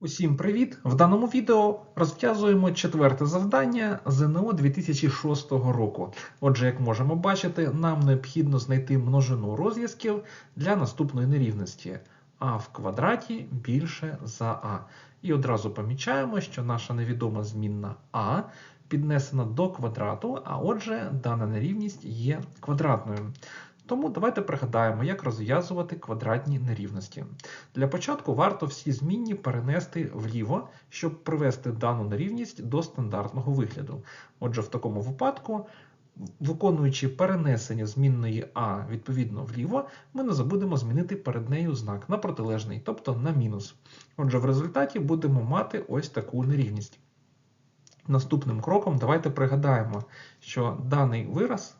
Усім привіт! В даному відео розв'язуємо четверте завдання ЗНО 2006 року. Отже, як можемо бачити, нам необхідно знайти множину розв'язків для наступної нерівності а в квадраті більше за а. І одразу помічаємо, що наша невідома змінна а піднесена до квадрату, а отже, дана нерівність є квадратною. Тому давайте пригадаємо, як розв'язувати квадратні нерівності. Для початку варто всі змінні перенести вліво, щоб привести дану нерівність до стандартного вигляду. Отже, в такому випадку, виконуючи перенесення змінної А відповідно вліво, ми не забудемо змінити перед нею знак на протилежний, тобто на мінус. Отже, в результаті будемо мати ось таку нерівність. Наступним кроком давайте пригадаємо, що даний вираз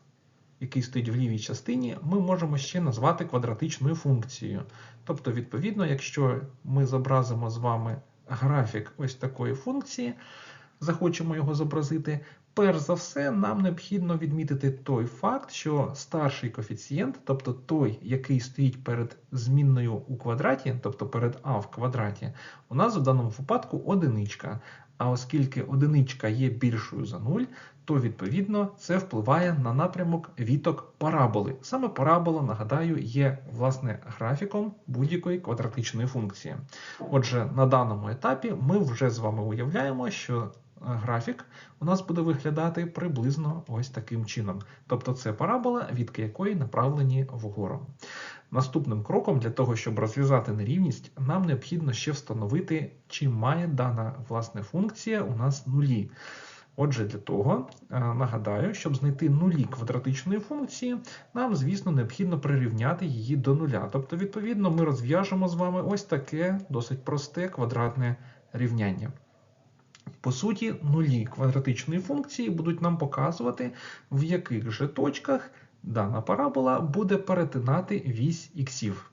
який стоїть в лівій частині, ми можемо ще назвати квадратичною функцією. Тобто, відповідно, якщо ми зобразимо з вами графік ось такої функції, захочемо його зобразити, перш за все, нам необхідно відмітити той факт, що старший коефіцієнт, тобто той, який стоїть перед змінною у квадраті, тобто перед а в квадраті, у нас в даному випадку одиничка. А оскільки одиничка є більшою за 0, то відповідно це впливає на напрямок віток параболи. Саме парабола, нагадаю, є власне графіком будь-якої квадратичної функції. Отже, на даному етапі ми вже з вами уявляємо, що графік у нас буде виглядати приблизно ось таким чином. Тобто це парабола, відки якої направлені вгору. Наступним кроком для того, щоб розв'язати нерівність, нам необхідно ще встановити, чи має дана власне функція у нас нулі. Отже, для того, е, нагадаю, щоб знайти нулі квадратичної функції, нам, звісно, необхідно прирівняти її до нуля. Тобто, відповідно, ми розв'яжемо з вами ось таке досить просте квадратне рівняння. По суті, нулі квадратичної функції будуть нам показувати, в яких же точках дана парабола буде перетинати вісь іксів.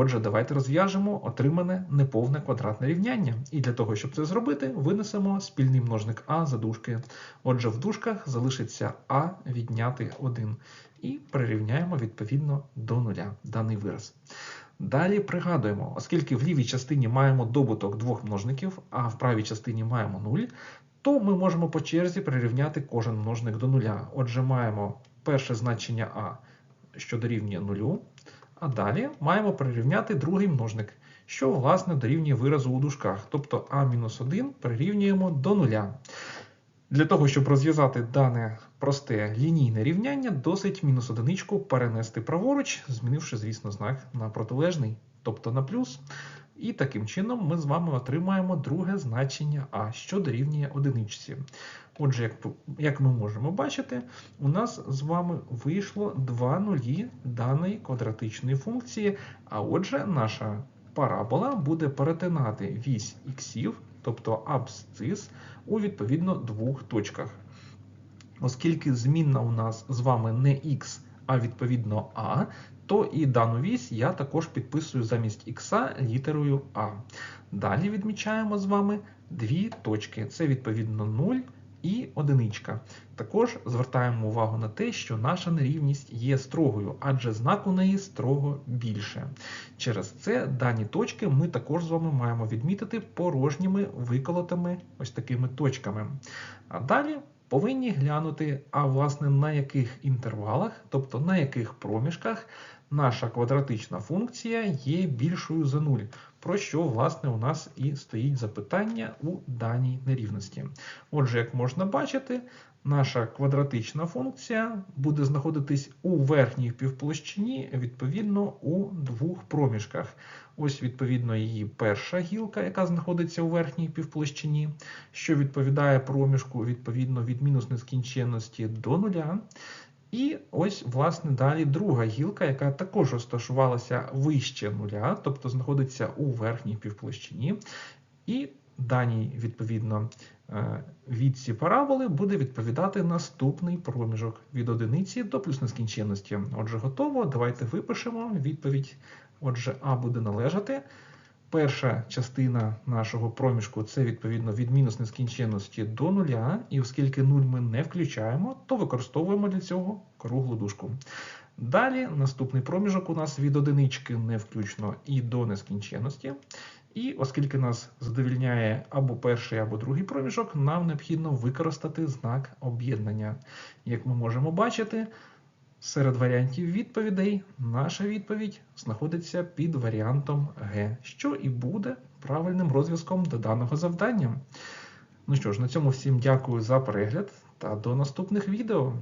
Отже, давайте розв'яжемо отримане неповне квадратне рівняння. І для того, щоб це зробити, винесемо спільний множник А за дужки. Отже, в дужках залишиться А відняти 1. І прирівняємо відповідно до нуля даний вираз. Далі пригадуємо, оскільки в лівій частині маємо добуток двох множників, а в правій частині маємо 0, то ми можемо по черзі прирівняти кожен множник до нуля. Отже, маємо перше значення А, що дорівнює нулю. А далі маємо прирівняти другий множник, що, власне, дорівнює виразу у дужках, тобто А-1 прирівнюємо до нуля. Для того, щоб розв'язати дане просте лінійне рівняння, досить мінус одиничку перенести праворуч, змінивши, звісно, знак на протилежний, тобто на плюс. І таким чином ми з вами отримаємо друге значення А, що дорівнює одиничці. Отже, як як ми можемо бачити, у нас з вами вийшло два нулі даної квадратичної функції, а отже, наша парабола буде перетинати вісь іксів, тобто абсцис, у відповідно двох точках. Оскільки змінна у нас з вами не х, а відповідно А, то і дану вісь я також підписую замість х літерою А. Далі відмічаємо з вами дві точки. Це відповідно 0 і одиничка. Також звертаємо увагу на те, що наша нерівність є строгою, адже знак у неї строго більше. Через це дані точки ми також з вами маємо відмітити порожніми виколотими ось такими точками. А далі повинні глянути, а власне на яких інтервалах, тобто на яких проміжках наша квадратична функція є більшою за 0, про що, власне, у нас і стоїть запитання у даній нерівності. Отже, як можна бачити, наша квадратична функція буде знаходитись у верхній півплощині, відповідно, у двох проміжках. Ось, відповідно, її перша гілка, яка знаходиться у верхній півплощині, що відповідає проміжку відповідно від мінус нескінченності до нуля. І ось, власне, далі друга гілка, яка також розташувалася вище нуля, тобто знаходиться у верхній півплощині. І даній, відповідно, е, відці параболи буде відповідати наступний проміжок від одиниці до плюс нескінченності. Отже, готово. Давайте випишемо відповідь. Отже, А буде належати. Перша частина нашого проміжку це відповідно від мінус нескінченності до нуля, і оскільки нуль ми не включаємо, то використовуємо для цього круглу дужку. Далі наступний проміжок у нас від одинички не включно і до нескінченності. І оскільки нас задовільняє або перший, або другий проміжок, нам необхідно використати знак об'єднання. Як ми можемо бачити, серед варіантів відповідей наша відповідь знаходиться під варіантом Г, що і буде правильним розв'язком до даного завдання. Ну що ж, на цьому всім дякую за перегляд та до наступних відео.